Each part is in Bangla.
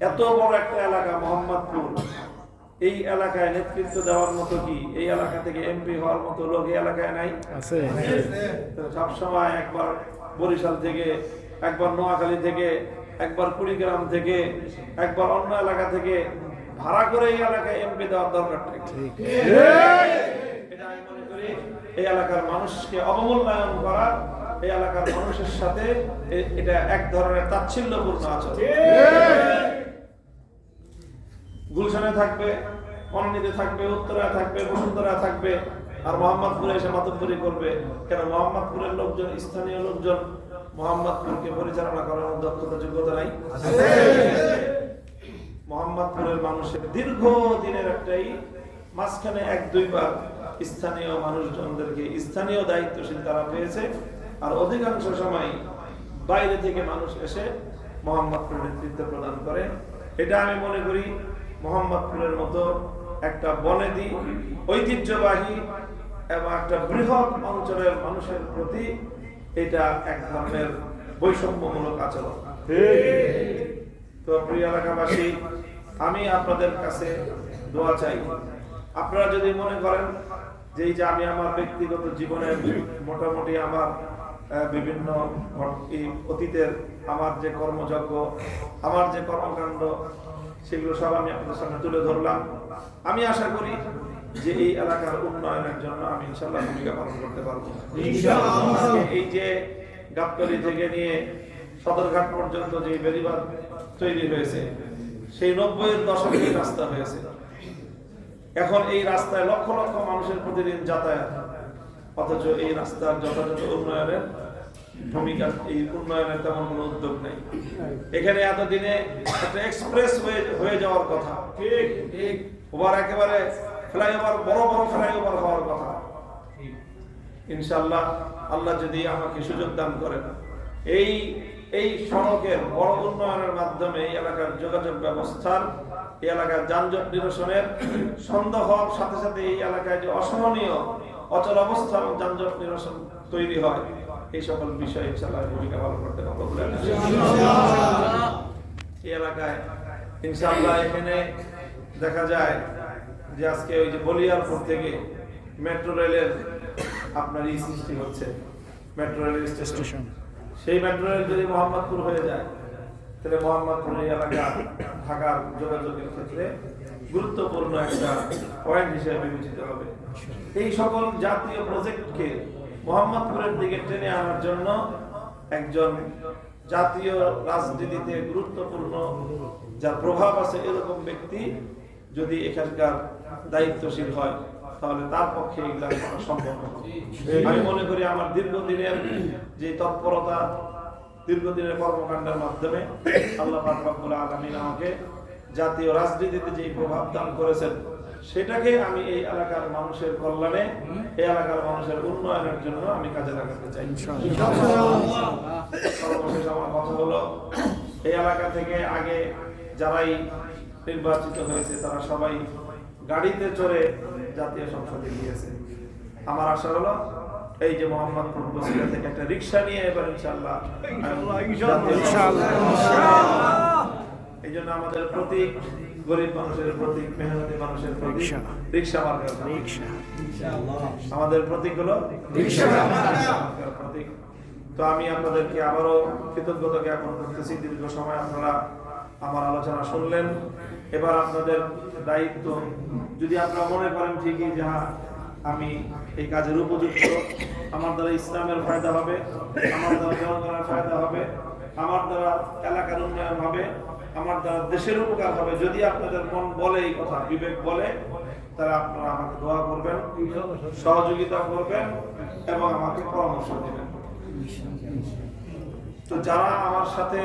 এত বড় একটা এলাকা মোহাম্মদপুর। এই এলাকায় নেতৃত্ব দেওয়ার মতো কি? এই এলাকা থেকে এমপি হওয়ার মতো লোক এই এলাকায় নাই? আছে। সব সময় একবার বরিশাল থেকে একবার নোয়াখালী থেকে একবার কুড়িগ্রাম থেকে একবার অন্য এলাকা থেকে ভাড়া করে এই এলাকায় এমপি দেওয়ার দরকার এটা আমি মনে করি এই এলাকার মানুষকে অবমূল্যায়ন করা এই এলাকার মানুষের সাথে এটা এক ধরনের তাচ্ছিল্যপূর্ণ আচরণ। গুলশানে থাকবে মনোনীতে থাকবে উত্তরায় থাকবে বসুন্ধরা থাকবে আর মোহাম্মদপুরে এসে মাতব্বরি করবে। কেন মোহাম্মদপুরের লোকজন স্থানীয় লোকজন মোহাম্মদপুরকে পরিচালনা করার দক্ষতা যোগ্যতা নাই? মোহাম্মদপুরের মানুষের দীর্ঘ দিনের একটাই মাঝখানে এক দুইবার স্থানীয় মানুষজনদেরকে স্থানীয় দায়িত্বশীল তারা পেয়েছে আর অধিকাংশ সময় বাইরে থেকে মানুষ এসে মোহাম্মদপুর নেতৃত্ব প্রদান করে। এটা আমি মনে করি মোহাম্মদপুরের মতো একটা বনেদি ঐতিহ্যবাহী এবং একটা বৃহৎ অঞ্চলের মানুষের প্রতি এটা এক ধরনের বৈষম্যমূলক আচরণ। তো প্রিয় এলাকাবাসী, আমি আপনাদের কাছে দোয়া চাই। আপনারা যদি মনে করেন যে এই যে আমি আমার ব্যক্তিগত জীবনে মোটামুটি আমার বিভিন্ন অতীতের আমার যে কর্মযজ্ঞ, আমার যে কর্মকাণ্ড সেগুলো সব আমি আপনাদের সামনে তুলে ধরলাম। আমি আশা করি যে এই এলাকার উন্নয়নের জন্য আমি ইনশাল্লাহ ভূমিকা পালন করতে পারব। এই যে গাবতলি থেকে নিয়ে সদরঘাট পর্যন্ত যে বেরিবাদ তৈরি হয়েছে সেই নব্বইয়ের দশকে এই রাস্তা হয়েছে। এখন এই রাস্তায় লক্ষ লক্ষ মানুষের প্রতিদিন যাতায়াত। অথচ এই রাস্তার যথাযথ উন্নয়নের ভূমিকা এই উন্নয়নের তেমন কোনো উদ্যোগ নেই। এখানে এতদিনে একটা এক্সপ্রেস হয়ে যাওয়ার কথা। ঠিক ঠিক। ওভার একেবারে ফ্লাইওভার বড় বড় ফ্লাইওভার হওয়ার কথা। ইনশাআল্লাহ আল্লাহ যদি আমাকে সুযোগ দান করেন। এই এই সড়কের বড় উন্নয়নের মাধ্যমে এই এলাকার যোগাযোগ ব্যবস্থার এই এলাকার যানজট নিরসনের সন্দেহ হওয়ার সাথে সাথে এই এলাকায় যে অসহনীয় অচল অবস্থা এবং যানজট নিরসন তৈরি হয় এই সকল বিষয়ে ইনশাআল্লাহ ভূমিকা পালন করতে পারব। এই এলাকায় ইনশাআল্লাহ এখানে দেখা যায় যে আজকে ওই যে বলিয়ারপুর থেকে মেট্রো রেলের আপনার এই সৃষ্টি হচ্ছে মেট্রো রেল স্টেশন। স্টেশন। সেই মেট্রো রেল যদি মোহাম্মদপুর হয়ে যায় তাহলে মোহাম্মদপুর এই এলাকা ঢাকার যোগাযোগের ক্ষেত্রে গুরুত্বপূর্ণ একটা পয়েন্ট হিসেবে বিবেচিত হবে। এই সকল জাতীয় প্রজেক্টকে মোহাম্মদপুরের দিকে টেনে আনার জন্য একজন জাতীয় রাজনীতিতে গুরুত্বপূর্ণ যার প্রভাব আছে এরকম ব্যক্তি যদি এখানকার দায়িত্বশীল হয়, তাহলে তার পক্ষে সম্ভব আমি মনে করি আমার দীর্ঘদিনের যে তৎপরতা, দীর্ঘদিনের কর্মকাণ্ডের মাধ্যমে আল্লাহ আলামিন আমাকে জাতীয় রাজনীতিতে যে প্রভাব দান করেছেন সেটাকে আমি এই এলাকার মানুষের কল্যাণে এই এলাকার মানুষের উন্নয়নের জন্য আমি কাজে লাগাতে চাই। সর্বশেষ আমার কথা হলো এই এলাকা থেকে আগে যারাই নির্বাচিত হয়েছে তারা সবাই গাড়িতে চড়ে জাতীয় সংসদে গিয়েছে। আমার আশা হলো এই যে মোহাম্মদপুর বসিলা থেকে একটা রিক্সা নিয়ে এবার ইনশাল্লাহ এই জন্য আমাদের প্রতীক গরিব মানুষের প্রতীক মেহনতি মানুষের প্রতীক রিক্সা। মার্কার আমাদের প্রতীক হলো। প্রতীক। তো আমি আপনাদেরকে আবারও কৃতজ্ঞতা জ্ঞাপন করতেছি। দীর্ঘ সময় আপনারা আমার আলোচনা শুনলেন। এবার আপনাদের দায়িত্ব যদি আপনারা মনে করেন ঠিকই যে হ্যাঁ, আমি এই কাজের উপযুক্ত আমার দ্বারা ইসলামের ফায়দা হবে আমার দ্বারা জনগণের ফায়দা হবে আমার দ্বারা এলাকার উন্নয়ন হবে আমার দ্বারা দেশের উপকার হবে। যদি আপনাদের মন বলে এই কথা, বিবেক বলে তারা আপনারা আমাকে দোয়া করবেন, সহযোগিতা করবেন এবং আমাকে পরামর্শ দেবেন। তো যারা আমার সাথে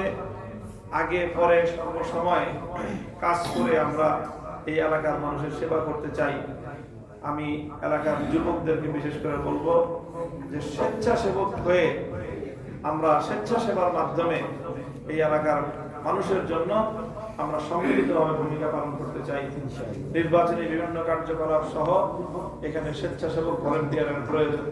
আগে পরে সর্বসময় কাজ করে আমরা এই এলাকার মানুষের সেবা করতে চাই, আমি এলাকার যুবকদেরকে বিশেষ করে বলব যে স্বেচ্ছাসেবক হয়ে আমরা স্বেচ্ছাসেবার মাধ্যমে এই এলাকার মানুষের জন্য আমরা সম্মিলিতভাবে ভূমিকা পালন করতে চাই, নির্বাচনী বিভিন্ন কার্যকলাপ সহ এখানে স্বেচ্ছাসেবক ভলেন্টিয়ারের প্রয়োজন।